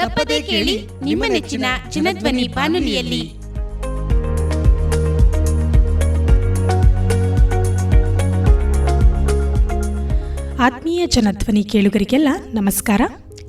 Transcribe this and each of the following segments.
ತಪ್ಪದೇ ಕೇಳಿ ನಿಮ್ಮ ನೆಚ್ಚಿನ ಚಿನ್ನಧ್ವನಿ ಬಾನುಲಿಯಲ್ಲಿ. ಆತ್ಮೀಯ ಜನಧ್ವನಿ ಕೇಳುಗರಿಗೆಲ್ಲ ನಮಸ್ಕಾರ.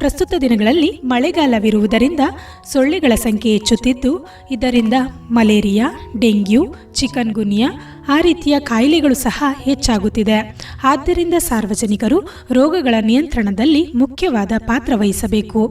ಪ್ರಸ್ತುತ ದಿನಗಳಲ್ಲಿ ಮಳೆಗಾಲವಿರುವುದರಿಂದ ಸೊಳ್ಳೆಗಳ ಸಂಖ್ಯೆ ಹೆಚ್ಚುತ್ತಿದ್ದು, ಇದರಿಂದ ಮಲೇರಿಯಾ, ಡೆಂಗ್ಯೂ ಚಿಕನ್ ಗುನಿಯಾ ಆ ರೀತಿಯ ಕಾಯಿಲೆಗಳು ಸಹ ಹೆಚ್ಚಾಗುತ್ತಿದೆ. ಆದ್ದರಿಂದ ಸಾರ್ವಜನಿಕರು ರೋಗಗಳ ನಿಯಂತ್ರಣದಲ್ಲಿ ಮುಖ್ಯವಾದ ಪಾತ್ರ ವಹಿಸಬೇಕು.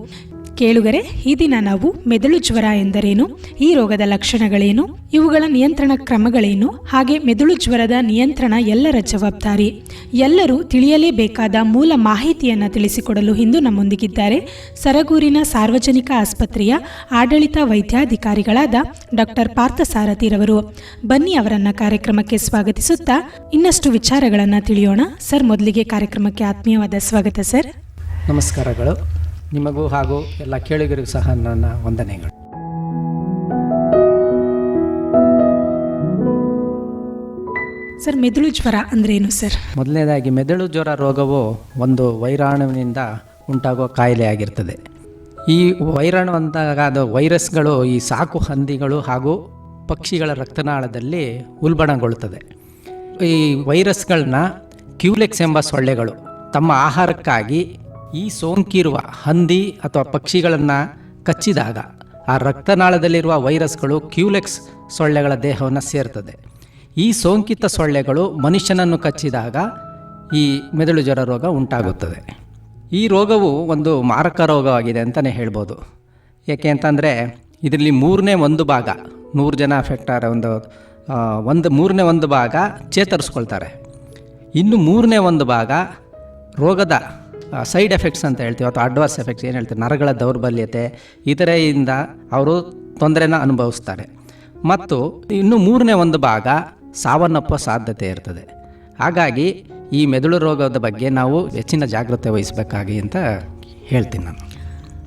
ಕೇಳುಗರೆ, ಈ ದಿನ ನಾವು ಮೆದುಳು ಜ್ವರ ಎಂದರೇನು? ಈ ರೋಗದ ಲಕ್ಷಣಗಳೇನು? ಇವುಗಳ ನಿಯಂತ್ರಣ ಕ್ರಮಗಳೇನು? ಹಾಗೆ ಮೆದುಳು ಜ್ವರದ ನಿಯಂತ್ರಣ ಎಲ್ಲರ ಜವಾಬ್ದಾರಿ. ಎಲ್ಲರೂ ತಿಳಿಯಲೇಬೇಕಾದ ಮೂಲ ಮಾಹಿತಿಯನ್ನು ತಿಳಿಸಿಕೊಡಲು ಇಂದು ನಮ್ಮೊಂದಿಗಿದ್ದಾರೆ ಸರಗೂರಿನ ಸಾರ್ವಜನಿಕ ಆಸ್ಪತ್ರೆಯ ಆಡಳಿತ ವೈದ್ಯಾಧಿಕಾರಿಗಳಾದ ಡಾಕ್ಟರ್ ಪಾರ್ಥಸಾರಥಿರವರು. ಬನ್ನಿ ಅವರನ್ನ ಕಾರ್ಯಕ್ರಮಕ್ಕೆ ಸ್ವಾಗತಿಸುತ್ತಾ ಇನ್ನಷ್ಟು ವಿಚಾರಗಳನ್ನು ತಿಳಿಯೋಣ. ಸರ್, ಮೊದಲಿಗೆ ಕಾರ್ಯಕ್ರಮಕ್ಕೆ ಆತ್ಮೀಯವಾದ ಸ್ವಾಗತ, ಸರ್. ನಮಸ್ಕಾರಗಳು. ನಿಮಗೂ ಹಾಗೂ ಎಲ್ಲ ಕೇಳಿಗರಿಗೂ ಸಹ ನನ್ನ ವಂದನೆಗಳು. ಸರ್ ಮೆದುಳು ಜ್ವರ ಅಂದ್ರೇನು ಸರ್ ಮೊದಲನೇದಾಗಿ ಮೆದುಳು ಜ್ವರ ರೋಗವು ಒಂದು ವೈರಾಣುವಿನಿಂದ ಉಂಟಾಗುವ ಕಾಯಿಲೆಯಾಗಿರ್ತದೆ ಈ ವೈರಾಣು ಅಂದಾಗ ಅದು ವೈರಸ್ಗಳು ಈ ಸಾಕು ಹಂದಿಗಳು ಹಾಗೂ ಪಕ್ಷಿಗಳ ರಕ್ತನಾಳದಲ್ಲಿ ಉಲ್ಬಣಗೊಳ್ಳುತ್ತದೆ. ಈ ವೈರಸ್ಗಳನ್ನ ಕ್ಯೂಲೆಕ್ಸ್ ಎಂಬ ಸೊಳ್ಳೆಗಳು ತಮ್ಮ ಆಹಾರಕ್ಕಾಗಿ ಈ ಸೋಂಕಿರುವ ಹಂದಿ ಅಥವಾ ಪಕ್ಷಿಗಳನ್ನು ಕಚ್ಚಿದಾಗ ಆ ರಕ್ತನಾಳದಲ್ಲಿರುವ ವೈರಸ್ಗಳು ಕ್ಯೂಲೆಕ್ಸ್ ಸೊಳ್ಳೆಗಳ ದೇಹವನ್ನು ಸೇರ್ತದೆ. ಈ ಸೋಂಕಿತ ಸೊಳ್ಳೆಗಳು ಮನುಷ್ಯನನ್ನು ಕಚ್ಚಿದಾಗ ಈ ಮೆದುಳು ಜ್ವರ ರೋಗ ಉಂಟಾಗುತ್ತದೆ. ಈ ರೋಗವು ಒಂದು ಮಾರಕ ರೋಗವಾಗಿದೆ ಅಂತಲೇ ಹೇಳ್ಬೋದು. ಏಕೆ ಅಂತಂದರೆ ಇದರಲ್ಲಿ ಮೂರನೇ ಒಂದು ಭಾಗ, ನೂರು ಜನ ಅಫೆಕ್ಟ್ ಆದ ಒಂದು ಒಂದು, ಮೂರನೇ ಒಂದು ಭಾಗ ಚೇತರಿಸ್ಕೊಳ್ತಾರೆ. ಇನ್ನು ಮೂರನೇ ಒಂದು ಭಾಗ ರೋಗದ ಸೈಡ್ ಎಫೆಕ್ಟ್ಸ್ ಅಂತ ಹೇಳ್ತೀವಿ, ಅಥವಾ ಅಡ್ವಾನ್ಸ್ ಎಫೆಕ್ಟ್ಸ್ ಏನು ಹೇಳ್ತೀವಿ, ನರಗಳ ದೌರ್ಬಲ್ಯತೆ ಇದರಿಂದ ಅವರು ತೊಂದರೆನ ಅನುಭವಿಸ್ತಾರೆ. ಮತ್ತು ಇನ್ನು ಮೂರನೇ ಒಂದು ಭಾಗ, ಸಾವನ್ನಪ್ಪುವ ಸಾಧ್ಯತೆ ಇರ್ತದೆ. ಹಾಗಾಗಿ ಈ ಮೆದುಳು ರೋಗದ ಬಗ್ಗೆ ನಾವು ಹೆಚ್ಚಿನ ಜಾಗ್ರತೆ ವಹಿಸಬೇಕಾಗಿ ಅಂತ ಹೇಳ್ತೀನಿ ನಾನು.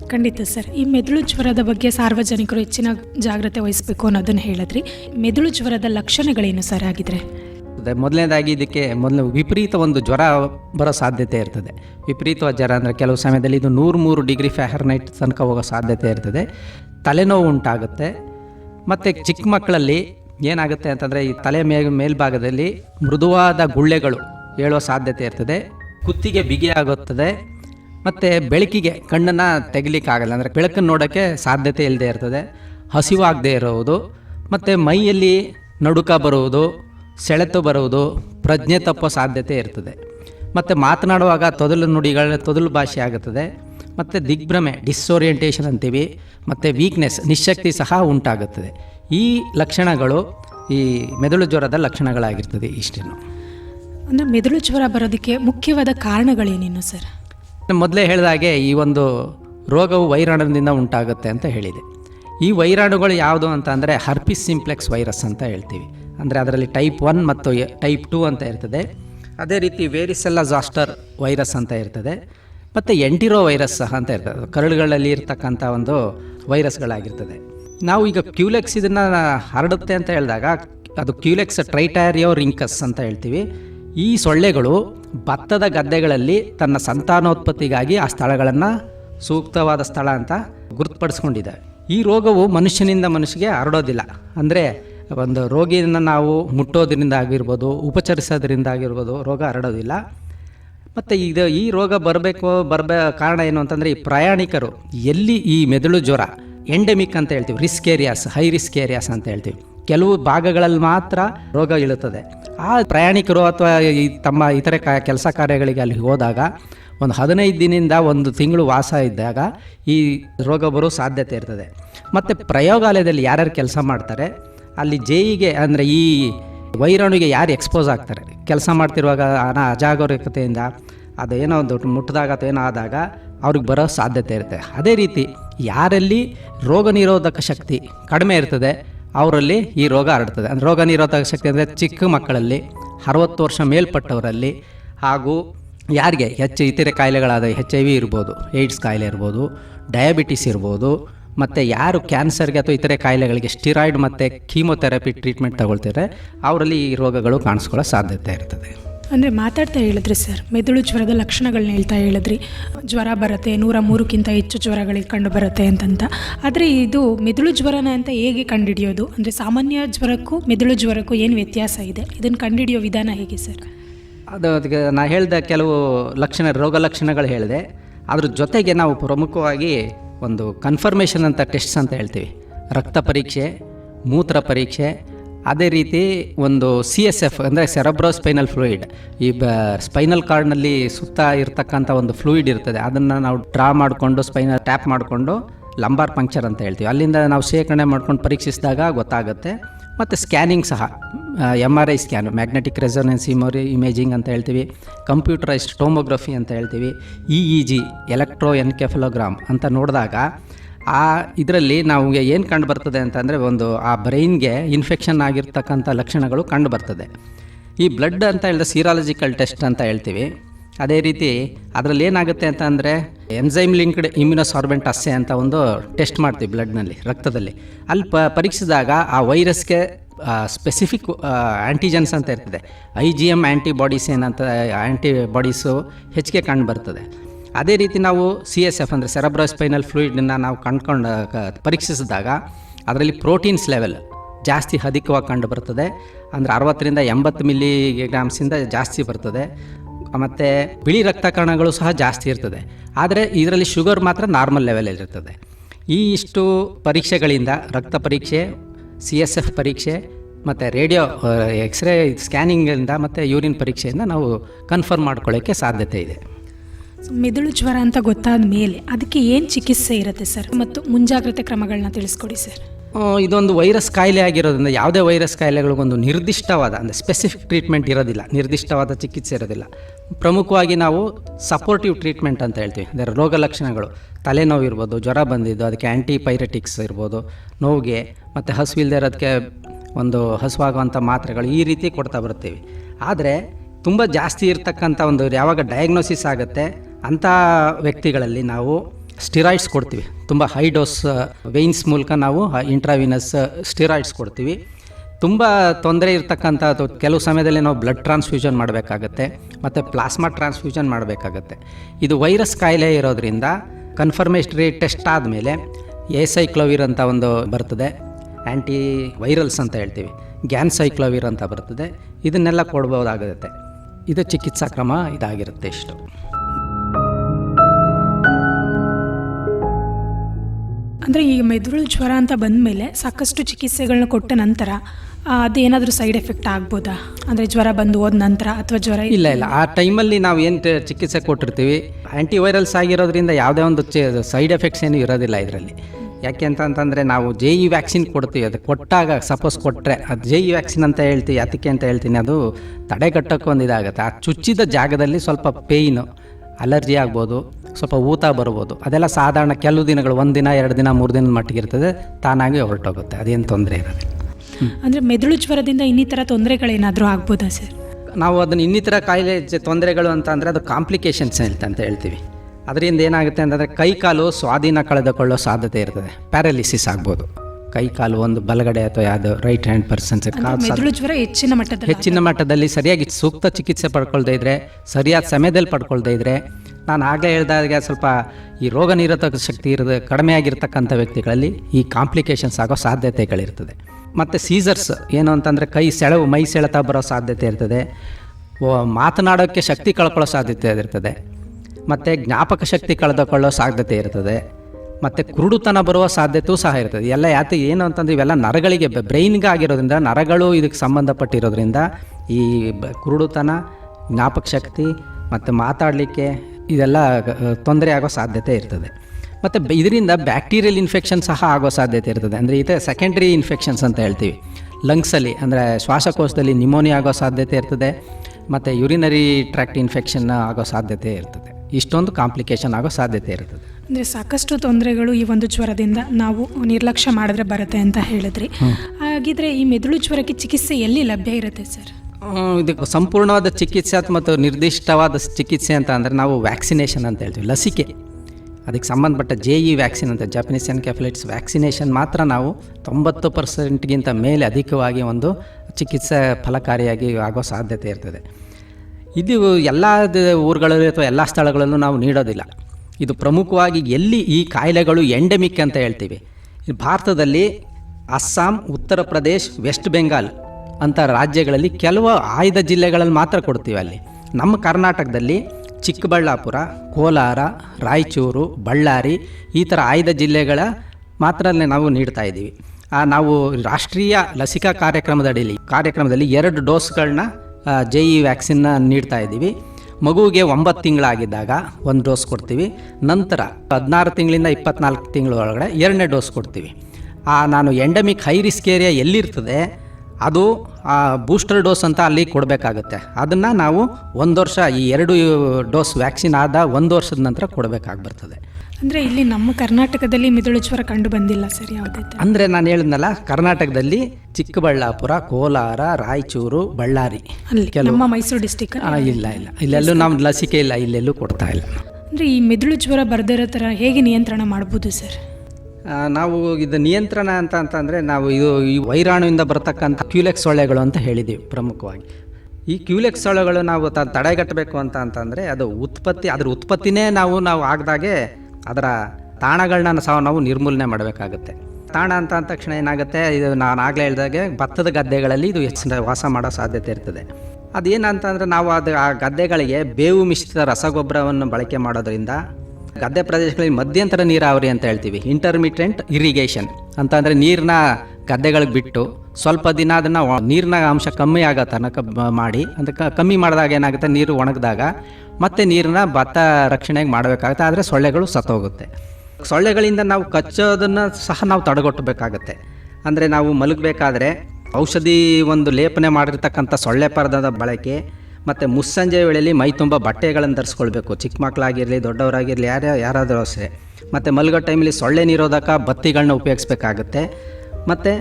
ಖಂಡಿತ ಸರ್. ಈ ಮೆದುಳು ಜ್ವರದ ಬಗ್ಗೆ ಸಾರ್ವಜನಿಕರು ಹೆಚ್ಚಿನ ಜಾಗ್ರತೆ ವಹಿಸಬೇಕು ಅನ್ನೋದನ್ನು ಹೇಳಿದ್ರಿ. ಮೆದುಳು ಜ್ವರದ ಲಕ್ಷಣಗಳೇನು ಸರ್ ಆಗಿದ್ರೆ ಮೊದಲನೇದಾಗಿ ಇದಕ್ಕೆ ಮೊದಲು ವಿಪರೀತ ಒಂದು ಜ್ವರ ಬರೋ ಸಾಧ್ಯತೆ ಇರ್ತದೆ. ವಿಪರೀತ ಜ್ವರ ಅಂದರೆ ಕೆಲವು ಸಮಯದಲ್ಲಿ ಇದು ನೂರು ಮೂರು ಡಿಗ್ರಿ ಫ್ಯಾಹರ್ನೈಟ್ ತನಕ ಹೋಗೋ ಸಾಧ್ಯತೆ ಇರ್ತದೆ. ತಲೆನೋವು ಉಂಟಾಗುತ್ತೆ. ಮತ್ತು ಚಿಕ್ಕ ಮಕ್ಕಳಲ್ಲಿ ಏನಾಗುತ್ತೆ ಅಂತಂದರೆ ಈ ತಲೆ ಮೇ ಮೇಲ್ಭಾಗದಲ್ಲಿ ಮೃದುವಾದ ಗುಳ್ಳೆಗಳು ಹೇಳೋ ಸಾಧ್ಯತೆ ಇರ್ತದೆ. ಕುತ್ತಿಗೆ ಬಿಗಿಯಾಗುತ್ತದೆ ಮತ್ತು ಬೆಳಕಿಗೆ ಕಣ್ಣನ್ನು ತೆಗಿಲಿಕ್ಕಾಗಲ್ಲ. ಅಂದರೆ ಬೆಳಕನ್ನು ನೋಡೋಕ್ಕೆ ಸಾಧ್ಯತೆ ಇಲ್ಲದೆ ಇರ್ತದೆ. ಹಸಿವಾಗದೇ ಇರುವುದು ಮತ್ತು ಮೈಯಲ್ಲಿ ನಡುಕ ಬರುವುದು. ಸೆಳೆತ ಬರುವುದು ಪ್ರಜ್ಞೆ ತಪ್ಪೋ ಸಾಧ್ಯತೆ ಇರ್ತದೆ. ಮತ್ತು ಮಾತನಾಡುವಾಗ ತೊದಲು ನುಡಿಗಳ ತೊದಲು ಭಾಷೆ ಆಗುತ್ತದೆ. ಮತ್ತು ದಿಗ್ಭ್ರಮೆ ಡಿಸ್ಓರಿಯೆಂಟೇಷನ್ ಅಂತೀವಿ. ಮತ್ತು ವೀಕ್ನೆಸ್ ನಿಶಕ್ತಿ ಸಹ ಉಂಟಾಗುತ್ತದೆ. ಈ ಲಕ್ಷಣಗಳು ಈ ಮೆದುಳು ಜ್ವರದ ಲಕ್ಷಣಗಳಾಗಿರ್ತದೆ ಇಷ್ಟೇನು. ಅಂದರೆ ಮೆದುಳು ಜ್ವರ ಬರೋದಕ್ಕೆ ಮುಖ್ಯವಾದ ಕಾರಣಗಳೇನೇನು ಸರ್? ಮೊದಲೇ ಹೇಳಿದಾಗೆ ಈ ಒಂದು ರೋಗವು ವೈರಾಣುದಿಂದ ಉಂಟಾಗುತ್ತೆ ಅಂತ ಹೇಳಿದೆ. ಈ ವೈರಾಣುಗಳು ಯಾವುದು ಅಂತ ಅಂದರೆ ಹರ್ಪಿಸ್ ಸಿಂಪ್ಲೆಕ್ಸ್ ವೈರಸ್ ಅಂತ ಹೇಳ್ತೀವಿ. ಅಂದರೆ ಅದರಲ್ಲಿ ಟೈಪ್ ಒನ್ ಮತ್ತು ಟೈಪ್ ಟೂ ಅಂತ ಇರ್ತದೆ. ಅದೇ ರೀತಿ ವೇರಿಸೆಲ್ಲ ಜಾಸ್ಟರ್ ವೈರಸ್ ಅಂತ ಇರ್ತದೆ. ಮತ್ತು ಎಂಟಿರೋ ವೈರಸ್ ಸಹ ಅಂತ ಇರ್ತದೆ. ಕರುಳುಗಳಲ್ಲಿ ಇರ್ತಕ್ಕಂಥ ಒಂದು ವೈರಸ್ಗಳಾಗಿರ್ತದೆ ನಾವು ಈಗ ಕ್ಯೂಲೆಕ್ಸ್ ಇದನ್ನು ಹರಡುತ್ತೆ ಅಂತ ಹೇಳಿದಾಗ, ಅದು ಕ್ಯೂಲೆಕ್ಸ್ ಟ್ರೈಟಾರಿಯೋ ರಿಂಕಸ್ ಅಂತ ಹೇಳ್ತೀವಿ. ಈ ಸೊಳ್ಳೆಗಳು ಭತ್ತದ ಗದ್ದೆಗಳಲ್ಲಿ ತನ್ನ ಸಂತಾನೋತ್ಪತ್ತಿಗಾಗಿ ಆ ಸ್ಥಳಗಳನ್ನು ಸೂಕ್ತವಾದ ಸ್ಥಳ ಅಂತ ಗುರುತುಪಡಿಸ್ಕೊಂಡಿದೆ. ಈ ರೋಗವು ಮನುಷ್ಯನಿಂದ ಮನುಷ್ಯಗೆ ಹರಡೋದಿಲ್ಲ. ಅಂದರೆ ಒಂದು ರೋಗಿಯನ್ನು ನಾವು ಮುಟ್ಟೋದ್ರಿಂದ ಆಗಿರ್ಬೋದು, ಉಪಚರಿಸೋದ್ರಿಂದ ಆಗಿರ್ಬೋದು ರೋಗ ಹರಡೋದಿಲ್ಲ. ಮತ್ತು ಇದು ಈ ರೋಗ ಬರಬೇಕು, ಬರಬ ಕಾರಣ ಏನು ಅಂತಂದರೆ ಈ ಪ್ರಯಾಣಿಕರು ಎಲ್ಲಿ ಈ ಮೆದುಳು ಜ್ವರ, ಎಂಡೆಮಿಕ್ ಅಂತ ಹೇಳ್ತೀವಿ, risk areas, high risk areas ಅಂತ ಹೇಳ್ತೀವಿ. ಕೆಲವು ಭಾಗಗಳಲ್ಲಿ ಮಾತ್ರ ರೋಗ ಇಳುತ್ತದೆ. ಆ ಪ್ರಯಾಣಿಕರು ಅಥವಾ ಈ ತಮ್ಮ ಇತರೆ ಕ, ಕೆಲಸ ಕಾರ್ಯಗಳಿಗೆ ಅಲ್ಲಿ ಹೋದಾಗ, ಒಂದು ಹದಿನೈದು ದಿನದಿಂದ ಒಂದು ತಿಂಗಳು ವಾಸ ಇದ್ದಾಗ ಈ ರೋಗ ಬರೋ ಸಾಧ್ಯತೆ ಇರ್ತದೆ. ಮತ್ತು ಪ್ರಯೋಗಾಲಯದಲ್ಲಿ ಯಾರ್ಯಾರು ಕೆಲಸ ಮಾಡ್ತಾರೆ? ಅಲ್ಲಿ ಜೈಗೆ ಅಂದರೆ ಈ ವೈರಾಣುಗೆ ಯಾರು ಎಕ್ಸ್ಪೋಸ್ ಆಗ್ತಾರೆ? ಕೆಲಸ ಮಾಡ್ತಿರುವಾಗ ಅನ ಅಜಾಗರೂಕತೆಯಿಂದ ಅದೇನೋ ಒಂದು ಮುಟ್ಟಿದಾಗ ಅಥವಾ ಏನೋ ಆದಾಗ ಅವ್ರಿಗೆ ಬರೋ ಸಾಧ್ಯತೆ ಇರುತ್ತೆ. ಅದೇ ರೀತಿ ಯಾರಲ್ಲಿ ರೋಗ ನಿರೋಧಕ ಶಕ್ತಿ ಕಡಿಮೆ ಇರ್ತದೆ, ಅವರಲ್ಲಿ ಈ ರೋಗ ಹರಡ್ತದೆ. ಅಂದರೆ ರೋಗ ನಿರೋಧಕ ಶಕ್ತಿ ಅಂದರೆ ಚಿಕ್ಕ ಮಕ್ಕಳಲ್ಲಿ, ಅರವತ್ತು ವರ್ಷ ಮೇಲ್ಪಟ್ಟವರಲ್ಲಿ ಹಾಗೂ ಯಾರಿಗೆ ಹೆಚ್ಚು ಇತರೆ ಕಾಯಿಲೆಗಳಾದ ಎಚ್ ಐ ವಿ ಇರ್ಬೋದು ಏಡ್ಸ್ ಕಾಯಿಲೆ ಇರ್ಬೋದು ಡಯಾಬಿಟಿಸ್ ಇರ್ಬೋದು ಮತ್ತು ಯಾರು ಕ್ಯಾನ್ಸರ್ಗೆ ಅಥವಾ ಇತರೆ ಕಾಯಿಲೆಗಳಿಗೆ ಸ್ಟಿರಾಯ್ಡ್ ಮತ್ತು ಕೀಮೊಥೆರಪಿ ಟ್ರೀಟ್ಮೆಂಟ್ ತಗೊಳ್ತಿದ್ರೆ ಅವರಲ್ಲಿ ಈ ರೋಗಗಳು ಕಾಣಿಸ್ಕೊಳ್ಳೋ ಸಾಧ್ಯತೆ ಇರ್ತದೆ. ಅಂದರೆ ಮಾತಾಡ್ತಾ ಹೇಳಿದ್ರಿ ಸರ್ ಮೆದುಳು ಜ್ವರದ ಲಕ್ಷಣಗಳನ್ನ ಹೇಳ್ತಾ ಹೇಳಿದ್ರಿ. ಜ್ವರ ಬರುತ್ತೆ ನೂರ ಮೂರಕ್ಕಿಂತ ಹೆಚ್ಚು ಜ್ವರಗಳಿಗೆ ಕಂಡು ಬರುತ್ತೆ ಅಂತಂತ. ಆದರೆ ಇದು ಮೆದುಳು ಜ್ವರನ ಅಂತ ಹೇಗೆ ಕಂಡುಹಿಡಿಯೋದು ಅಂದರೆ ಸಾಮಾನ್ಯ ಜ್ವರಕ್ಕೂ ಮೆದುಳು ಜ್ವರಕ್ಕೂ ಏನು ವ್ಯತ್ಯಾಸ ಇದೆ? ಇದನ್ನು ಕಂಡುಹಿಡಿಯೋ ವಿಧಾನ ಹೇಗೆ ಸರ್? ಅದು ಅದಕ್ಕೆ ನಾನು ಹೇಳಿದ ಕೆಲವು ಲಕ್ಷಣ ರೋಗ ಲಕ್ಷಣಗಳು ಹೇಳಿದೆ. ಅದ್ರ ಜೊತೆಗೆ ನಾವು ಪ್ರಮುಖವಾಗಿ ಒಂದು ಕನ್ಫರ್ಮೇಷನ್ ಅಂತ ಟೆಸ್ಟ್ಸ್ ಅಂತ ಹೇಳ್ತೀವಿ. ರಕ್ತ ಪರೀಕ್ಷೆ, ಮೂತ್ರ ಪರೀಕ್ಷೆ, ಅದೇ ರೀತಿ ಒಂದು ಸಿ ಎಸ್ ಎಫ್ ಅಂದರೆ ಸೆರಬ್ರೋ ಸ್ಪೈನಲ್ ಫ್ಲೂಯಿಡ್ ಈ ಬ ಸ್ಪೈನಲ್ ಕಾರ್ಡ್ನಲ್ಲಿ ಸುತ್ತ ಇರತಕ್ಕಂಥ ಒಂದು ಫ್ಲೂಯಿಡ್ ಇರ್ತದೆ. ಅದನ್ನು ನಾವು ಡ್ರಾ ಮಾಡಿಕೊಂಡು ಸ್ಪೈನಲ್ ಟ್ಯಾಪ್ ಮಾಡಿಕೊಂಡು ಲಂಬಾರ್ ಪಂಕ್ಚರ್ ಅಂತ ಹೇಳ್ತೀವಿ. ಅಲ್ಲಿಂದ ನಾವು ಶೇಖರಣೆ ಮಾಡ್ಕೊಂಡು ಪರೀಕ್ಷಿಸಿದಾಗ ಗೊತ್ತಾಗುತ್ತೆ. ಮತ್ತು ಸ್ಕ್ಯಾನಿಂಗ್ ಸಹ. M R I scan magnetic resonance ಇಮೋರಿ imaging ಅಂತ ಹೇಳ್ತೀವಿ. ಕಂಪ್ಯೂಟರೈಸ್ಡ್ ಟೋಮೋಗ್ರಫಿ ಅಂತ ಹೇಳ್ತೀವಿ. E E G electroencephalogram ಅಂತ ನೋಡಿದಾಗ, ಆ, ಇದರಲ್ಲಿ ನಮಗೆ ಏನು ಕಂಡು ಬರ್ತದೆ ಅಂತಂದರೆ ಒಂದು, ಆ ಬ್ರೈನ್ಗೆ ಇನ್ಫೆಕ್ಷನ್ ಆಗಿರ್ತಕ್ಕಂಥ ಲಕ್ಷಣಗಳು ಕಂಡು ಬರ್ತದೆ. ಈ ಬ್ಲಡ್ ಅಂತ ಹೇಳಿದ್ರೆ ಸೀರಾಲಜಿಕಲ್ ಟೆಸ್ಟ್ ಅಂತ ಹೇಳ್ತೀವಿ. ಅದೇ ರೀತಿ ಅದರಲ್ಲಿ ಏನಾಗುತ್ತೆ ಅಂತ ಅಂದರೆ ಎನ್ಸೈಮ್ ಲಿಂಕ್ಡ್ ಇಮ್ಯುನೋಸಾರ್ಬೆಂಟ್ ಅಸ್ಸೆ ಅಂತ ಒಂದು ಟೆಸ್ಟ್ ಮಾಡ್ತೀವಿ ಬ್ಲಡ್ನಲ್ಲಿ ರಕ್ತದಲ್ಲಿ. ಅಲ್ಲಿ ಪ ಪರೀಕ್ಷಿಸಿದಾಗ ಆ ವೈರಸ್ಗೆ ಸ್ಪೆಸಿಫಿಕ್ ಆ್ಯಂಟಿಜೆನ್ಸ್ ಅಂತ ಇರ್ತದೆ. ಐ ಜಿ ಎಂ ಆ್ಯಂಟಿಬಾಡೀಸ್ ಏನಂತ ಆ್ಯಂಟಿಬಾಡೀಸು ಹೆಚ್ಚಿಗೆ ಕಂಡು ಬರ್ತದೆ. ಅದೇ ರೀತಿ ನಾವು ಸಿ ಎಸ್ ಎಫ್ ಅಂದರೆ ಸೆರಬ್ರೋಸ್ಪೈನಲ್ ಫ್ಲೂಯಿಡನ್ನ ನಾವು ಕಂಡ್ಕೊಂಡು, ಪರೀಕ್ಷಿಸಿದಾಗ ಅದರಲ್ಲಿ ಪ್ರೋಟೀನ್ಸ್ ಲೆವೆಲ್ ಜಾಸ್ತಿ ಅಧಿಕವಾಗಿ ಕಂಡು ಬರ್ತದೆ. ಅಂದರೆ ಅರವತ್ತರಿಂದ ಎಂಬತ್ತು ಮಿಲಿ ಗ್ರಾಮ್ಸಿಂದ ಜಾಸ್ತಿ ಬರ್ತದೆ. ಮತ್ತು ಬಿಳಿ ರಕ್ತ ಕಣಗಳು ಸಹ ಜಾಸ್ತಿ ಇರ್ತದೆ. ಆದರೆ ಇದರಲ್ಲಿ ಶುಗರ್ ಮಾತ್ರ ನಾರ್ಮಲ್ ಲೆವೆಲಲ್ಲಿರ್ತದೆ ಈ ಇಷ್ಟು ಪರೀಕ್ಷೆಗಳಿಂದ ರಕ್ತ ಪರೀಕ್ಷೆ ಸಿ ಎಸ್ ಎಫ್ ಪರೀಕ್ಷೆ ಮತ್ತು ರೇಡಿಯೋ ಎಕ್ಸ್ರೇ ಸ್ಕ್ಯಾನಿಂಗಿಂದ ಮತ್ತು ಯೂರಿನ್ ಪರೀಕ್ಷೆಯಿಂದ ನಾವು ಕನ್ಫರ್ಮ್ ಮಾಡ್ಕೊಳ್ಳೋಕ್ಕೆ ಸಾಧ್ಯತೆ ಇದೆ. ಸೊ ಮೆದುಳು ಜ್ವರ ಅಂತ ಗೊತ್ತಾದ ಮೇಲೆ ಅದಕ್ಕೆ ಏನು ಚಿಕಿತ್ಸೆ ಇರುತ್ತೆ ಸರ್? ಮತ್ತು ಮುಂಜಾಗ್ರತೆ ಕ್ರಮಗಳನ್ನ ತಿಳಿಸ್ಕೊಡಿ ಸರ್. ಇದೊಂದು ವೈರಸ್ ಕಾಯಿಲೆ ಆಗಿರೋದ್ರಿಂದ ಯಾವುದೇ ವೈರಸ್ ಕಾಯಿಲೆಗಳಿಗೊಂದು ನಿರ್ದಿಷ್ಟವಾದ ಅಂದರೆ ಸ್ಪೆಸಿಫಿಕ್ ಟ್ರೀಟ್ಮೆಂಟ್ ಇರೋದಿಲ್ಲ ನಿರ್ದಿಷ್ಟವಾದ ಚಿಕಿತ್ಸೆ ಇರೋದಿಲ್ಲ. ಪ್ರಮುಖವಾಗಿ ನಾವು ಸಪೋರ್ಟಿವ್ ಟ್ರೀಟ್ಮೆಂಟ್ ಅಂತ ಹೇಳ್ತೀವಿ. ಅಂದರೆ ರೋಗ ಲಕ್ಷಣಗಳು. ತಲೆನೋವು ಇರ್ಬೋದು, ಜ್ವರ ಬಂದಿದ್ದು, ಅದಕ್ಕೆ ಆ್ಯಂಟಿಪೈರೆಟಿಕ್ಸ್ ಇರ್ಬೋದು, ನೋವಿಗೆ, ಮತ್ತು ಹಸುವಿಲ್ಲದೆ ಇರೋದಕ್ಕೆ ಒಂದು ಹಸುವಾಗುವಂಥ ಮಾತ್ರೆಗಳು ಈ ರೀತಿ ಕೊಡ್ತಾ ಬರ್ತೀವಿ. ಆದರೆ ತುಂಬ ಜಾಸ್ತಿ ಇರ್ತಕ್ಕಂಥ ಒಂದು ಯಾವಾಗ ಡಯಾಗ್ನೋಸಿಸ್ ಆಗುತ್ತೆ, ಅಂಥ ವ್ಯಕ್ತಿಗಳಲ್ಲಿ ನಾವು ಸ್ಟಿರಾಯ್ಡ್ಸ್ ಕೊಡ್ತೀವಿ. ತುಂಬ ಹೈ ಡೋಸ್ ವೆಯ್ನ್ಸ್ ಮೂಲಕ ನಾವು ಇಂಟ್ರಾವಿನಸ್ ಸ್ಟಿರಾಯ್ಡ್ಸ್ ಕೊಡ್ತೀವಿ. ತುಂಬ ತೊಂದರೆ ಇರ್ತಕ್ಕಂಥದ್ದು. ಕೆಲವು ಸಮಯದಲ್ಲಿ ನಾವು ಬ್ಲಡ್ ಟ್ರಾನ್ಸ್ಫ್ಯೂಷನ್ ಮಾಡಬೇಕಾಗತ್ತೆ, ಮತ್ತು ಪ್ಲಾಸ್ಮಾ ಟ್ರಾನ್ಸ್ಫ್ಯೂಷನ್ ಮಾಡಬೇಕಾಗತ್ತೆ. ಇದು ವೈರಸ್ ಕಾಯಿಲೆ ಇರೋದ್ರಿಂದ ಕನ್ಫರ್ಮೇಷನರಿ ಟೆಸ್ಟ್ ಆದಮೇಲೆ ಎಸೈಕ್ಲೋವಿರ್ ಅಂತ ಒಂದು ಬರ್ತದೆ ಆ್ಯಂಟಿ ವೈರಲ್ಸ್ ಅಂತ ಹೇಳ್ತೀವಿ ಗ್ಯಾನ್ ಸೈಕ್ಲೋವಿರ್ ಅಂತ ಬರ್ತದೆ, ಇದನ್ನೆಲ್ಲ ಕೊಡ್ಬೋದಾಗುತ್ತೆ. ಇದು ಚಿಕಿತ್ಸಾ ಕ್ರಮ ಇದಾಗಿರುತ್ತೆ ಇಷ್ಟು. ಅಂದರೆ ಈ ಮೆದುಳು ಜ್ವರ ಅಂತ ಬಂದಮೇಲೆ ಸಾಕಷ್ಟು ಚಿಕಿತ್ಸೆಗಳನ್ನ ಕೊಟ್ಟ ನಂತರ ಅದೇನಾದರೂ ಸೈಡ್ ಎಫೆಕ್ಟ್ ಆಗ್ಬೋದಾ? ಅಂದರೆ ಜ್ವರ ಬಂದು ಹೋದ ನಂತರ ಅಥವಾ ಜ್ವರ ಇಲ್ಲ ಇಲ್ಲ. ಆ ಟೈಮಲ್ಲಿ ನಾವು ಏನು ಚಿಕಿತ್ಸೆ ಕೊಟ್ಟಿರ್ತೀವಿ? ಆ್ಯಂಟಿವೈರಲ್ಸ್ ಆಗಿರೋದ್ರಿಂದ ಯಾವುದೇ ಒಂದು ಸೈಡ್ ಎಫೆಕ್ಟ್ಸ್ ಏನು ಇರೋದಿಲ್ಲ ಇದರಲ್ಲಿ. ಯಾಕೆ ಅಂತ ಅಂತಂದರೆ ನಾವು ಜೆ ಇ ವ್ಯಾಕ್ಸಿನ್ ಕೊಡ್ತೀವಿ. ಅದು ಕೊಟ್ಟಾಗ ಸಪೋಸ್ ಕೊಟ್ಟರೆ ಅದು ಜೆ ಇ ವ್ಯಾಕ್ಸಿನ್ ಅಂತ ಹೇಳ್ತೀವಿ ಅದಕ್ಕೆ ಅಂತ ಹೇಳ್ತೀನಿ, ಅದು ತಡೆಗಟ್ಟೋಕ್ಕೆ ಒಂದು ಇದಾಗುತ್ತೆ. ಆ ಚುಚ್ಚಿದ ಜಾಗದಲ್ಲಿ ಸ್ವಲ್ಪ ಪೇಯ್ನು ಅಲರ್ಜಿ ಆಗ್ಬೋದು, ಸ್ವಲ್ಪ ಊತ ಬರ್ಬೋದು. ಅದೆಲ್ಲ ಸಾಧಾರಣ ಕೆಲವು ದಿನಗಳು, ಒಂದು ದಿನ, ಎರಡು ದಿನ, ಮೂರು ದಿನದ ಮಟ್ಟಿಗೆ ಇರ್ತದೆ. ತಾನಾಗಿ ಹೊರಟೋಗುತ್ತೆ. ಅದೇನು ತೊಂದರೆ ಇರೋದಿಲ್ಲ. ಅಂದರೆ ಮೆದುಳು ಜ್ವರದಿಂದ ಇನ್ನಿತರ ತೊಂದರೆಗಳೇನಾದರೂ ಆಗ್ಬೋದಾ ಸರ್? ನಾವು ಅದನ್ನು ಇನ್ನಿತರ ಕಾಯಿಲೆ ತೊಂದರೆಗಳು ಅಂತ ಅಂದರೆ ಅದು ಕಾಂಪ್ಲಿಕೇಶನ್ಸ್ ಅಂತ ಅಂತ ಹೇಳ್ತೀವಿ. ಅದರಿಂದ ಏನಾಗುತ್ತೆ ಅಂತಂದರೆ ಕೈ ಕಾಲು ಸ್ವಾಧೀನ ಕಳೆದುಕೊಳ್ಳೋ ಸಾಧ್ಯತೆ ಇರ್ತದೆ. ಪ್ಯಾರಾಲಿಸಿಸ್ ಆಗ್ಬೋದು. ಕೈ ಕಾಲು ಒಂದು ಬಲಗಡೆ ಅಥವಾ ಯಾವುದು ರೈಟ್ ಹ್ಯಾಂಡ್ ಪರ್ಸನ್ಸ್ ಜ್ವರ ಹೆಚ್ಚಿನ ಮಟ್ಟದಲ್ಲಿ ಹೆಚ್ಚಿನ ಮಟ್ಟದಲ್ಲಿ ಸರಿಯಾಗಿ ಸೂಕ್ತ ಚಿಕಿತ್ಸೆ ಪಡ್ಕೊಳ್ದೇ ಇದ್ರೆ ಸರಿಯಾದ ಸಮಯದಲ್ಲಿ ಪಡ್ಕೊಳ್ದೇ ಇದ್ರೆ ನಾನು ಆಗಲೇ ಹೇಳಿದಾಗ ಸ್ವಲ್ಪ ಈ ರೋಗ ನಿರೋಧಕ ಶಕ್ತಿ ಇರೋದು ಕಡಿಮೆ ಆಗಿರ್ತಕ್ಕಂಥ ವ್ಯಕ್ತಿಗಳಲ್ಲಿ ಈ ಕಾಂಪ್ಲಿಕೇಶನ್ಸ್ ಆಗೋ ಸಾಧ್ಯತೆಗಳಿರ್ತದೆ. ಮತ್ತು ಸೀಸರ್ಸ್ ಏನು ಅಂತಂದರೆ ಕೈ ಸೆಳವು, ಮೈ ಸೆಳೆತಾ ಬರೋ ಸಾಧ್ಯತೆ ಇರ್ತದೆ. ಮಾತನಾಡೋಕ್ಕೆ ಶಕ್ತಿ ಕಳ್ಕೊಳ್ಳೋ ಸಾಧ್ಯತೆ ಇರ್ತದೆ. ಮತ್ತು ಜ್ಞಾಪಕ ಶಕ್ತಿ ಕಳೆದುಕೊಳ್ಳೋ ಸಾಧ್ಯತೆ ಇರ್ತದೆ. ಮತ್ತು ಕುರುಡುತನ ಬರುವ ಸಾಧ್ಯತೆಯೂ ಸಹ ಇರ್ತದೆ. ಎಲ್ಲ ಯಾತಿ ಏನು ಅಂತಂದ್ರೆ ಇವೆಲ್ಲ ನರಗಳಿಗೆ ಬ್ರೈನ್ಗೆ ಆಗಿರೋದ್ರಿಂದ ನರಗಳು ಇದಕ್ಕೆ ಸಂಬಂಧಪಟ್ಟಿರೋದ್ರಿಂದ ಈ ಕುರುಡುತನ, ಜ್ಞಾಪಕ ಶಕ್ತಿ ಮತ್ತು ಮಾತಾಡಲಿಕ್ಕೆ ಇದೆಲ್ಲ ತೊಂದರೆ ಆಗೋ ಸಾಧ್ಯತೆ ಇರ್ತದೆ. ಮತ್ತು ಇದರಿಂದ ಬ್ಯಾಕ್ಟೀರಿಯಲ್ ಇನ್ಫೆಕ್ಷನ್ ಸಹ ಆಗೋ ಸಾಧ್ಯತೆ ಇರ್ತದೆ. ಅಂದರೆ ಇದೆ ಸೆಕೆಂಡ್ರಿ ಇನ್ಫೆಕ್ಷನ್ಸ್ ಅಂತ ಹೇಳ್ತೀವಿ. ಲಂಗ್ಸಲ್ಲಿ ಅಂದರೆ ಶ್ವಾಸಕೋಶದಲ್ಲಿ ನಿಮೋನಿಯಾ ಆಗೋ ಸಾಧ್ಯತೆ ಇರ್ತದೆ ಮತ್ತು ಯುರಿನರಿ ಟ್ರ್ಯಾಕ್ಟ್ ಇನ್ಫೆಕ್ಷನ್ ಆಗೋ ಸಾಧ್ಯತೆ ಇರ್ತದೆ. ಇಷ್ಟೊಂದು ಕಾಂಪ್ಲಿಕೇಶನ್ ಆಗೋ ಸಾಧ್ಯತೆ ಇರ್ತದೆ. ಅಂದರೆ ಸಾಕಷ್ಟು ತೊಂದರೆಗಳು ಈ ಒಂದು ಜ್ವರದಿಂದ ನಾವು ನಿರ್ಲಕ್ಷ್ಯ ಮಾಡಿದ್ರೆ ಬರುತ್ತೆ ಅಂತ ಹೇಳಿದ್ರಿ. ಹಾಗಿದ್ರೆ ಈ ಮೆದುಳು ಜ್ವರಕ್ಕೆ ಚಿಕಿತ್ಸೆ ಎಲ್ಲಿ ಲಭ್ಯ ಇರುತ್ತೆ ಸರ್? ಇದಕ್ಕೆ ಸಂಪೂರ್ಣವಾದ ಚಿಕಿತ್ಸೆ ಮತ್ತು ನಿರ್ದಿಷ್ಟವಾದ ಚಿಕಿತ್ಸೆ ಅಂತ ಅಂದರೆ ನಾವು ವ್ಯಾಕ್ಸಿನೇಷನ್ ಅಂತ ಹೇಳ್ತೀವಿ. ಲಸಿಕೆ. ಅದಕ್ಕೆ ಸಂಬಂಧಪಟ್ಟ ಜೆ ಇ ವ್ಯಾಕ್ಸಿನ್ ಅಂತ ಜಪನೀಸ್ ಎನ್ಕ್ಯಾಫಿಲೈಟ್ಸ್ ವ್ಯಾಕ್ಸಿನೇಷನ್ ಮಾತ್ರ ನಾವು ತೊಂಬತ್ತು ಪರ್ಸೆಂಟ್ಗಿಂತ ಮೇಲೆ ಅಧಿಕವಾಗಿ ಒಂದು ಚಿಕಿತ್ಸೆ ಫಲಕಾರಿಯಾಗಿ ಆಗೋ ಸಾಧ್ಯತೆ ಇರ್ತದೆ. ಇದು ಎಲ್ಲ ಊರುಗಳಲ್ಲಿ ಅಥವಾ ಎಲ್ಲ ಸ್ಥಳಗಳಲ್ಲೂ ನಾವು ನೀಡೋದಿಲ್ಲ. ಇದು ಪ್ರಮುಖವಾಗಿ ಎಲ್ಲಿ ಈ ಕಾಯಿಲೆಗಳು ಎಂಡೆಮಿಕ್ ಅಂತ ಹೇಳ್ತೀವಿ. ಭಾರತದಲ್ಲಿ ಅಸ್ಸಾಂ, ಉತ್ತರ ಪ್ರದೇಶ್ ವೆಸ್ಟ್ ಬೆಂಗಾಲ್ ಅಂತ ರಾಜ್ಯಗಳಲ್ಲಿ ಕೆಲವು ಆಯ್ದ ಜಿಲ್ಲೆಗಳಲ್ಲಿ ಮಾತ್ರ ಕೊಡ್ತೀವಿ ಅಲ್ಲಿ. ನಮ್ಮ ಕರ್ನಾಟಕದಲ್ಲಿ ಚಿಕ್ಕಬಳ್ಳಾಪುರ, ಕೋಲಾರ, ರಾಯಚೂರು, ಬಳ್ಳಾರಿ ಈ ಥರ ಆಯ್ದ ಜಿಲ್ಲೆಗಳ ಮಾತ್ರ ನಾವು ನೀಡ್ತಾ ಇದ್ದೀವಿ. ನಾವು ರಾಷ್ಟ್ರೀಯ ಲಸಿಕಾ ಕಾರ್ಯಕ್ರಮದಡಿಲಿ, ಕಾರ್ಯಕ್ರಮದಲ್ಲಿ ಎರಡು ಡೋಸ್ಗಳನ್ನ ಜೆ ಇ ವ್ಯಾಕ್ಸಿನ್ನ ನೀಡ್ತಾ ಇದ್ದೀವಿ. ಮಗುವಿಗೆ ಒಂಬತ್ತು ತಿಂಗಳಾಗಿದ್ದಾಗ ಒಂದು ಡೋಸ್ ಕೊಡ್ತೀವಿ. ನಂತರ ಹದಿನಾರು ತಿಂಗಳಿಂದ ಇಪ್ಪತ್ನಾಲ್ಕು ತಿಂಗಳೊಳಗಡೆ ಎರಡನೇ ಡೋಸ್ ಕೊಡ್ತೀವಿ. ಆ, ನಾನು ಎಂಡಮಿಕ್ ಹೈ ರಿಸ್ಕ್ ಏರಿಯಾ ಎಲ್ಲಿರ್ತದೆ? ಅದು ಆ ಬೂಸ್ಟರ್ ಡೋಸ್ ಅಂತ ಅಲ್ಲಿ ಕೊಡಬೇಕಾಗುತ್ತೆ. ಅದನ್ನು ನಾವು ಒಂದು ವರ್ಷ ಈ ಎರಡು ಡೋಸ್ ವ್ಯಾಕ್ಸಿನ್ ಆದ ಒಂದು ವರ್ಷದ ನಂತರ ಕೊಡಬೇಕಾಗಿ ಬರ್ತದೆ ಅಂದರೆ ಇಲ್ಲಿ ನಮ್ಮ ಕರ್ನಾಟಕದಲ್ಲಿ ಮಿದುಳು ಜ್ವರ ಕಂಡು ಬಂದಿಲ್ಲ ಸರ್ ಯಾವುದೇ ಅಂದರೆ ನಾನು ಹೇಳಿದ್ನಲ್ಲ ಕರ್ನಾಟಕದಲ್ಲಿ ಚಿಕ್ಕಬಳ್ಳಾಪುರ ಕೋಲಾರ ರಾಯಚೂರು ಬಳ್ಳಾರಿ ಅಲ್ಲಿ ನಮ್ಮ ಮೈಸೂರು ಡಿಸ್ಟಿಕ್ ಇಲ್ಲ ಇಲ್ಲ. ಇಲ್ಲೆಲ್ಲೂ ನಮ್ಮ ಲಸಿಕೆ ಇಲ್ಲ ಇಲ್ಲೆಲ್ಲೂ ಕೊಡ್ತಾ ಇಲ್ಲ. ಅಂದರೆ ಈ ಮೆದುಳು ಜ್ವರ ಬರ್ದಿರೋ ಥರ ಹೇಗೆ ನಿಯಂತ್ರಣ ಮಾಡ್ಬೋದು ಸರ್? ನಾವು ಇದು ನಿಯಂತ್ರಣ ಅಂತ ಅಂತಂದರೆ ನಾವು ಇದು ಈ ವೈರಾಣುವಿಂದ ಬರ್ತಕ್ಕಂಥ ಕ್ಯೂಲೆಕ್ಸ್ ಸೊಳ್ಳೆಗಳು ಅಂತ ಹೇಳಿದ್ದೀವಿ ಪ್ರಮುಖವಾಗಿ. ಈ ಕ್ಯೂಲೆಕ್ಸ್ ಸೊಳ್ಳೆಗಳು ನಾವು ತ, ತಡೆಗಟ್ಟಬೇಕು ಅಂತ ಅಂತಂದರೆ ಅದು ಉತ್ಪತ್ತಿ, ಅದ್ರ ಉತ್ಪತ್ತಿನೇ ನಾವು ನಾವು ಆಗದಾಗೆ ಅದರ ತಾಣಗಳನ್ನ ಸಹ ನಾವು ನಿರ್ಮೂಲನೆ ಮಾಡಬೇಕಾಗುತ್ತೆ. ತಾಣ ಅಂತ ಅಂದ ತಕ್ಷಣ ಏನಾಗುತ್ತೆ, ಇದು ನಾನು ಆಗಲೇ ಹೇಳಿದಾಗೆ ಭತ್ತದ ಗದ್ದೆಗಳಲ್ಲಿ ಇದು ಹೆಚ್ಚಿನ ವಾಸ ಮಾಡೋ ಸಾಧ್ಯತೆ ಇರ್ತದೆ. ಅದೇನಂತಂದರೆ ನಾವು ಅದು ಆ ಗದ್ದೆಗಳಿಗೆ ಬೇವು ಮಿಶ್ರಿತ ರಸಗೊಬ್ಬರವನ್ನು ಬಳಕೆ ಮಾಡೋದ್ರಿಂದ ಗದ್ದೆ ಪ್ರದೇಶಗಳಲ್ಲಿ ಮಧ್ಯಂತರ ನೀರಾವರಿ ಅಂತ ಹೇಳ್ತೀವಿ. ಇಂಟರ್ಮಿಟೆಂಟ್ ಇರಿಗೇಷನ್ ಅಂತ ಅಂದರೆ ನೀರನ್ನ ಗದ್ದೆಗಳಿಗೆ ಬಿಟ್ಟು ಸ್ವಲ್ಪ ದಿನ ಅದನ್ನು ನೀರಿನ ಅಂಶ ಕಮ್ಮಿ ಆಗೋ ತನಕ ಮಾಡಿ, ಅದಕ್ಕೆ ಕಮ್ಮಿ ಮಾಡಿದಾಗ ಏನಾಗುತ್ತೆ? ನೀರು ಒಣಗಿದಾಗ ಮತ್ತೆ ನೀರನ್ನ ಭತ್ತ ರಕ್ಷಣೆಗೆ ಮಾಡಬೇಕಾಗುತ್ತೆ. ಆದರೆ ಸೊಳ್ಳೆಗಳು ಸತ್ತೋಗುತ್ತೆ. ಸೊಳ್ಳೆಗಳಿಂದ ನಾವು ಕಚ್ಚೋದನ್ನು ಸಹ ನಾವು ತಡೆಗಟ್ಟಬೇಕಾಗತ್ತೆ. ಅಂದರೆ ನಾವು ಮಲಗಬೇಕಾದ್ರೆ ಔಷಧಿ ಒಂದು ಲೇಪನೆ ಮಾಡಿರ್ತಕ್ಕಂಥ ಸೊಳ್ಳೆ ಪರದದ ಬಳಕೆ ಮತ್ತು ಮುಸ್ಸಂಜೆ ವೇಳೆಯಲ್ಲಿ ಮೈ ತುಂಬ ಬಟ್ಟೆಗಳನ್ನು ಧರಿಸ್ಕೊಳ್ಬೇಕು. ಚಿಕ್ಕ ಮಕ್ಕಳಾಗಿರಲಿ, ದೊಡ್ಡವರಾಗಿರಲಿ ಯಾರ್ಯಾ ಯಾರಾದರೂ ಅಷ್ಟೇ ಮತ್ತು ಮಲಗೋ ಟೈಮಲ್ಲಿ ಸೊಳ್ಳೆ ನಿರೋಧಕ ಬತ್ತಿಗಳನ್ನ ಉಪಯೋಗಿಸ್ಬೇಕಾಗುತ್ತೆ. ಮತ್ತು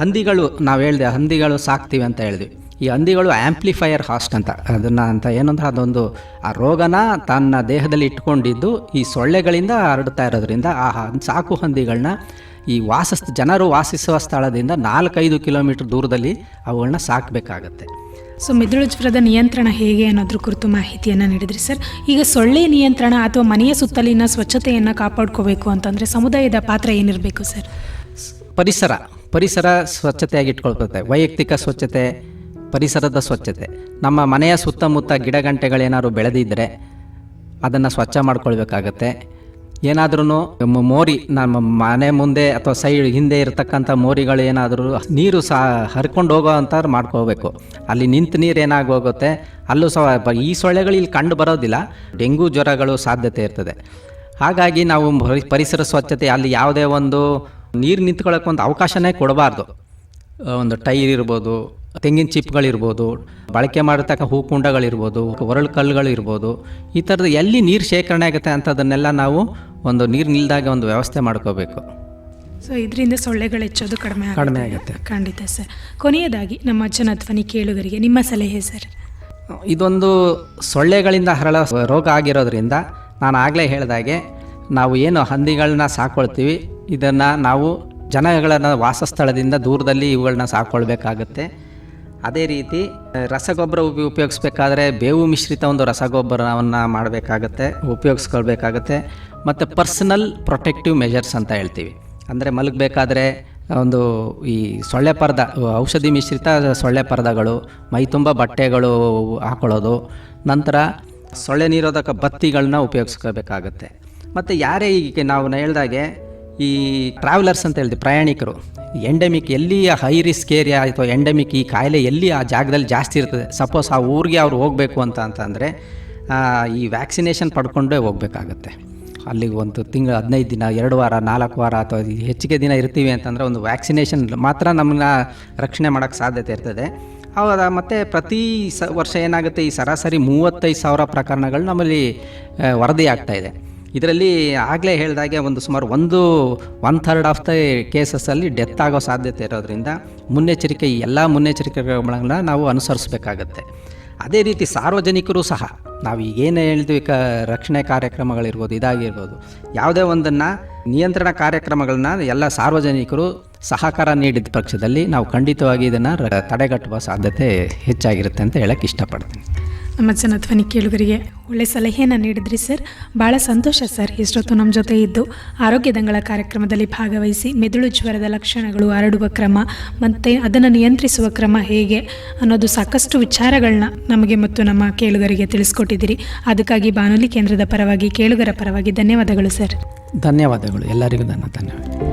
ಹಂದಿಗಳು, ನಾವು ಹೇಳಿದೆ ಹಂದಿಗಳು ಸಾಕ್ತೀವಿ ಅಂತ ಹೇಳಿದ್ವಿ. ಈ ಹಂದಿಗಳು ಆ್ಯಂಪ್ಲಿಫೈಯರ್ ಹಾಸ್ಟ್ ಅಂತ. ಅದನ್ನು ಅಂತ ಏನಂದ್ರೆ ಅದೊಂದು ಆ ರೋಗನ ತನ್ನ ದೇಹದಲ್ಲಿ ಇಟ್ಕೊಂಡಿದ್ದು ಈ ಸೊಳ್ಳೆಗಳಿಂದ ಹರಡ್ತಾ ಇರೋದ್ರಿಂದ ಆ ಸಾಕು ಹಂದಿಗಳನ್ನ ಈ ವಾಸ ಜನರು ವಾಸಿಸುವ ಸ್ಥಳದಿಂದ ನಾಲ್ಕೈದು ಕಿಲೋಮೀಟರ್ ದೂರದಲ್ಲಿ ಅವುಗಳನ್ನ ಸಾಕಬೇಕಾಗತ್ತೆ. ಸೊ ಮಿದುಳು ಜ್ವರದ ನಿಯಂತ್ರಣ ಹೇಗೆ ಅನ್ನೋದ್ರ ಕುರಿತು ಮಾಹಿತಿಯನ್ನು ನೀಡಿದ್ರಿ ಸರ್. ಈಗ ಸೊಳ್ಳೆ ನಿಯಂತ್ರಣ ಅಥವಾ ಮನೆಯ ಸುತ್ತಲಿನ ಸ್ವಚ್ಛತೆಯನ್ನು ಕಾಪಾಡ್ಕೋಬೇಕು ಅಂತಂದರೆ ಸಮುದಾಯದ ಪಾತ್ರ ಏನಿರಬೇಕು ಸರ್? ಪರಿಸರ ಪರಿಸರ ಸ್ವಚ್ಛತೆಯಾಗಿ ಇಟ್ಕೊಳ್ತದೆ ವೈಯಕ್ತಿಕ ಸ್ವಚ್ಛತೆ ಪರಿಸರದ ಸ್ವಚ್ಛತೆ. ನಮ್ಮ ಮನೆಯ ಸುತ್ತಮುತ್ತ ಗಿಡಗಂಟೆಗಳೇನಾದ್ರು ಬೆಳೆದಿದ್ದರೆ ಅದನ್ನು ಸ್ವಚ್ಛ ಮಾಡ್ಕೊಳ್ಬೇಕಾಗತ್ತೆ. ಏನಾದ್ರೂ ಮೋರಿ, ನಮ್ಮ ಮನೆ ಮುಂದೆ ಅಥವಾ ಸೈಡ್ ಹಿಂದೆ ಇರತಕ್ಕಂಥ ಮೋರಿಗಳು ಏನಾದರೂ ನೀರು ಸಹ ಹರ್ಕೊಂಡು ಹೋಗೋ ಅಂತ ಮಾಡ್ಕೋಬೇಕು. ಅಲ್ಲಿ ನಿಂತು ನೀರು ಏನಾಗೋಗುತ್ತೆ ಅಲ್ಲೂ ಸಹ ಈ ಸೊಳ್ಳೆಗಳು ಇಲ್ಲಿ ಕಂಡು ಬರೋದಿಲ್ಲ, ಡೆಂಗು ಜ್ವರಗಳು ಸಾಧ್ಯತೆ ಇರ್ತದೆ. ಹಾಗಾಗಿ ನಾವು ಪರಿಸರ ಸ್ವಚ್ಛತೆ ಅಲ್ಲಿ ಯಾವುದೇ ಒಂದು ನೀರು ನಿಂತ್ಕೊಳ್ಳೋಕೆ ಒಂದು ಅವಕಾಶನೇ ಕೊಡಬಾರ್ದು. ಒಂದು ಟೈರ್ ಇರ್ಬೋದು ತೆಂಗಿನ ಚಿಪ್ಗಳಿರ್ಬೋದು ಬಳಕೆ ಮಾಡತಕ್ಕ ಹೂಕುಂಡಗಳಿರ್ಬೋದು ಒರಳು ಕಲ್ಲುಗಳಿರ್ಬೋದು ಈ ಥರದ ಎಲ್ಲಿ ನೀರು ಶೇಖರಣೆ ಆಗುತ್ತೆ ಅಂಥದನ್ನೆಲ್ಲ ನಾವು ಒಂದು ನೀರು ನಿಲ್ದಾಗ ಒಂದು ವ್ಯವಸ್ಥೆ ಮಾಡ್ಕೋಬೇಕು. ಸೊ ಇದರಿಂದ ಸೊಳ್ಳೆಗಳು ಹೆಚ್ಚೋದು ಕಡಿಮೆ ಕಡಿಮೆ ಆಗುತ್ತೆ. ಖಂಡಿತ ಸರ್. ಕೊನೆಯದಾಗಿ ನಮ್ಮ ಅಜ್ಜನ ಧ್ವನಿ ಕೇಳುಗರಿಗೆ ನಿಮ್ಮ ಸಲಹೆ ಸರ್. ಇದೊಂದು ಸೊಳ್ಳೆಗಳಿಂದ ಹರಳ ರೋಗ ಆಗಿರೋದ್ರಿಂದ ನಾನು ಆಗಲೇ ಹೇಳಿದಾಗೆ ನಾವು ಏನು ಹಂದಿಗಳನ್ನ ಸಾಕೊಳ್ತೀವಿ ಇದನ್ನು ನಾವು ಜನಗಳನ್ನು ವಾಸಸ್ಥಳದಿಂದ ದೂರದಲ್ಲಿ ಇವುಗಳನ್ನ ಸಾಕೊಳ್ಬೇಕಾಗತ್ತೆ. ಅದೇ ರೀತಿ ರಸಗೊಬ್ಬರ ಉಪಯೋಗ ಉಪಯೋಗಿಸ್ಬೇಕಾದ್ರೆ ಬೇವು ಮಿಶ್ರಿತ ಒಂದು ರಸಗೊಬ್ಬರವನ್ನು ಮಾಡಬೇಕಾಗತ್ತೆ, ಉಪಯೋಗಿಸ್ಕೊಳ್ಬೇಕಾಗತ್ತೆ, ಮತ್ತು ಪರ್ಸನಲ್ ಪ್ರೊಟೆಕ್ಟಿವ್ ಮೆಜರ್ಸ್ ಅಂತ ಹೇಳ್ತೀವಿ. ಅಂದರೆ ಮಲಗಬೇಕಾದ್ರೆ ಒಂದು ಈ ಸೊಳ್ಳೆ ಪರ್ದ, ಔಷಧಿ ಮಿಶ್ರಿತ ಸೊಳ್ಳೆ ಪರ್ದಗಳು, ಮೈ ತುಂಬ ಬಟ್ಟೆಗಳು ಹಾಕೊಳ್ಳೋದು, ನಂತರ ಸೊಳ್ಳೆ ನಿರೋಧಕ ಬತ್ತಿಗಳನ್ನ ಉಪಯೋಗಿಸ್ಕೋಬೇಕಾಗತ್ತೆ ಮತ್ತು ಯಾರೇ ಈಗ ನಾವು ಹೇಳ್ದಾಗೆ ಈ ಟ್ರಾವೆಲರ್ಸ್ ಅಂತ ಹೇಳಿದೆ, ಪ್ರಯಾಣಿಕರು ಎಂಡೆಮಿಕ್ ಎಲ್ಲಿ ಹೈ ರಿಸ್ಕ್ ಏರಿಯಾ ಅಥವಾ ಎಂಡೆಮಿಕ್ ಈ ಕಾಯಿಲೆ ಎಲ್ಲಿ ಆ ಜಾಗದಲ್ಲಿ ಜಾಸ್ತಿ ಇರ್ತದೆ? ಸಪೋಸ್ ಆ ಊರಿಗೆ ಅವ್ರು ಹೋಗಬೇಕು ಅಂತ ಅಂತಂದರೆ ಈ ವ್ಯಾಕ್ಸಿನೇಷನ್ ಪಡ್ಕೊಂಡೇ ಹೋಗಬೇಕಾಗತ್ತೆ. ಅಲ್ಲಿಗೆ ಒಂದು ತಿಂಗಳು, ಹದಿನೈದು ದಿನ, ಎರಡು ವಾರ, ನಾಲ್ಕು ವಾರ ಅಥವಾ ಹೆಚ್ಚಿಗೆ ದಿನ ಇರ್ತೀವಿ ಅಂತಂದರೆ ಒಂದು ವ್ಯಾಕ್ಸಿನೇಷನ್ ಮಾತ್ರ ನಮ್ಮನ್ನ ರಕ್ಷಣೆ ಮಾಡೋಕ್ಕೆ ಸಾಧ್ಯತೆ ಇರ್ತದೆ. ಹೌದಾ? ಮತ್ತು ಪ್ರತಿ ಸ ವರ್ಷ ಏನಾಗುತ್ತೆ? ಈ ಸರಾಸರಿ ಮೂವತ್ತೈದು ಸಾವಿರ ಪ್ರಕರಣಗಳು ನಮ್ಮಲ್ಲಿ ವರದಿ ಆಗ್ತಾಯಿದೆ ಇದರಲ್ಲಿ ಆಗಲೇ ಹೇಳಿದಾಗೆ ಒಂದು ಸುಮಾರು ಒಂದು ಒನ್ ಥರ್ಡ್ ಆಫ್ ದ ಕೇಸಸ್ಸಲ್ಲಿ ಡೆತ್ ಆಗೋ ಸಾಧ್ಯತೆ ಇರೋದ್ರಿಂದ ಮುನ್ನೆಚ್ಚರಿಕೆ ಎಲ್ಲ ಮುನ್ನೆಚ್ಚರಿಕೆಗಳನ್ನ ನಾವು ಅನುಸರಿಸಬೇಕಾಗತ್ತೆ. ಅದೇ ರೀತಿ ಸಾರ್ವಜನಿಕರು ಸಹ, ನಾವು ಏನೇ ಹೇಳಿದ್ವಿ ಕ, ರಕ್ಷಣೆ ಕಾರ್ಯಕ್ರಮಗಳಿರ್ಬೋದು, ಇದಾಗಿರ್ಬೋದು, ಯಾವುದೇ ಒಂದನ್ನು ನಿಯಂತ್ರಣ ಕಾರ್ಯಕ್ರಮಗಳನ್ನ ಎಲ್ಲ ಸಾರ್ವಜನಿಕರು ಸಹಕಾರ ನೀಡಿದ ಪಕ್ಷದಲ್ಲಿ ನಾವು ಖಂಡಿತವಾಗಿ ಇದನ್ನು ತಡೆಗಟ್ಟುವ ಸಾಧ್ಯತೆ ಹೆಚ್ಚಾಗಿರುತ್ತೆ ಅಂತ ಹೇಳಕ್ಕೆ ಇಷ್ಟಪಡ್ತೀನಿ. ನಮ್ಮ ಜನಧ್ವನಿ ಕೇಳುಗರಿಗೆ ಒಳ್ಳೆ ಸಲಹೆಯನ್ನು ನೀಡಿದ್ರಿ ಸರ್. ಭಾಳ ಸಂತೋಷ ಸರ್. ಇಷ್ಟೊತ್ತು ನಮ್ಮ ಜೊತೆ ಇದ್ದು ಆರೋಗ್ಯದಂಗಳ ಕಾರ್ಯಕ್ರಮದಲ್ಲಿ ಭಾಗವಹಿಸಿ ಮೆದುಳು ಜ್ವರದ ಲಕ್ಷಣಗಳು ಹರಡುವ ಕ್ರಮ ಮತ್ತು ಅದನ್ನು ನಿಯಂತ್ರಿಸುವ ಕ್ರಮ ಹೇಗೆ ಅನ್ನೋದು ಸಾಕಷ್ಟು ವಿಚಾರಗಳನ್ನ ನಮಗೆ ಮತ್ತು ನಮ್ಮ ಕೇಳುಗರಿಗೆ ತಿಳಿಸ್ಕೊಟ್ಟಿದ್ದೀರಿ. ಅದಕ್ಕಾಗಿ ಬಾನುಲಿ ಕೇಂದ್ರದ ಪರವಾಗಿ ಕೇಳುಗರ ಪರವಾಗಿ ಧನ್ಯವಾದಗಳು ಸರ್. ಧನ್ಯವಾದಗಳು. ಎಲ್ಲರಿಗೂ ಧನ್ಯವಾದ.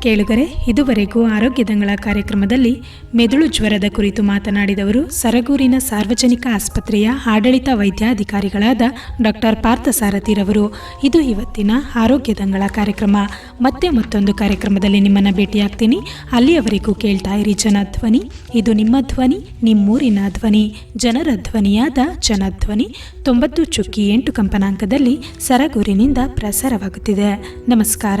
ಕೇಳುಗರೆ, ಇದುವರೆಗೂ ಆರೋಗ್ಯ ದಂಗಳ ಕಾರ್ಯಕ್ರಮದಲ್ಲಿ ಮೆದುಳು ಜ್ವರದ ಕುರಿತು ಮಾತನಾಡಿದವರು ಸರಗೂರಿನ ಸಾರ್ವಜನಿಕ ಆಸ್ಪತ್ರೆಯ ಆಡಳಿತ ವೈದ್ಯಾಧಿಕಾರಿಗಳಾದ ಡಾಕ್ಟರ್ ಪಾರ್ಥಸಾರಥಿರವರು ಇದು ಇವತ್ತಿನ ಆರೋಗ್ಯ ದಂಗಳ ಕಾರ್ಯಕ್ರಮ. ಮತ್ತೆ ಮತ್ತೊಂದು ಕಾರ್ಯಕ್ರಮದಲ್ಲಿ ನಿಮ್ಮನ್ನು ಭೇಟಿಯಾಗ್ತೀನಿ. ಅಲ್ಲಿಯವರೆಗೂ ಕೇಳ್ತಾ ಇರಿ ಜನಧ್ವನಿ ಇದು ನಿಮ್ಮ ಧ್ವನಿ, ನಿಮ್ಮೂರಿನ ಧ್ವನಿ, ಜನರ ಧ್ವನಿಯಾದ ಜನಧ್ವನಿ ತೊಂಬತ್ತು ಚುಕ್ಕಿ ಎಂಟು ಕಂಪನಾಂಕದಲ್ಲಿ ಸರಗೂರಿನಿಂದ ಪ್ರಸಾರವಾಗುತ್ತಿದೆ. ನಮಸ್ಕಾರ.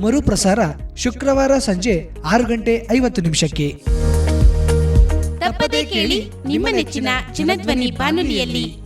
ಮರುಪ್ರಸಾರ ಶುಕ್ರವಾರ ಸಂಜೆ ಆರು ಗಂಟೆ ಐವತ್ತು ನಿಮಿಷಕ್ಕೆ. ತಪ್ಪದೇ ಕೇಳಿ ನಿಮ್ಮ ನೆಚ್ಚಿನ ಚಿನ್ನಧ್ವನಿ ಬಾನುಲಿಯಲ್ಲಿ